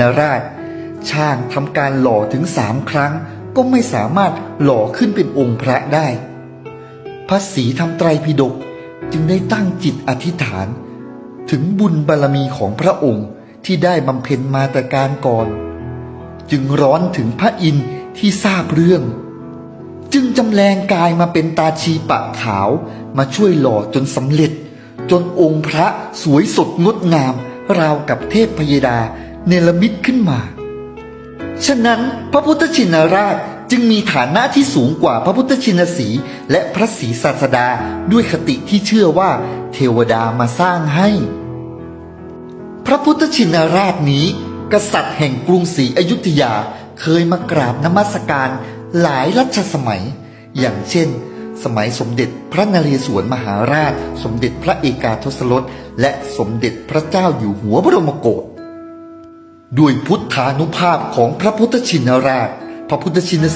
นราช ช่างทำการหล่อถึงสามครั้ง ก็ไม่สามารถหล่อขึ้นเป็นองค์พระได้ พระศรีทำไตรพิฎกจึงได้ตั้งจิตอธิษฐาน ถึงบุญบารมีของพระองค์ที่ได้บำเพ็ญมาแต่การก่อน จึงร้อนถึงพระอินทร์ที่ทราบเรื่อง จึงจำแรงกายมาเป็นตาชีปะขาวมาช่วยหล่อจนสำเร็จ จนองค์พระสวยสดงดงาม ราวกับเทพพยดา เนรมิตขึ้นมา ฉะนั้นพระพุทธชินราชจึงมีฐานะที่สูงกว่าพระพุทธชินสีและพระศรีศาสดาด้วยคติที่เชื่อว่าเทวดามาสร้างให้ พระพุทธชินราชนี้ กษัตริย์แห่งกรุงศรีอยุธยาเคยมากราบนมัสการหลายรัชสมัย อย่างเช่น สมัยสมเด็จพระนเรศวรมหาราช สมเด็จพระเอกาทศรสและสมเด็จพระเจ้าอยู่หัวบรมโกศ ด้วยพุทธานุภาพของพระพุทธชินราช พระพุทธชินสี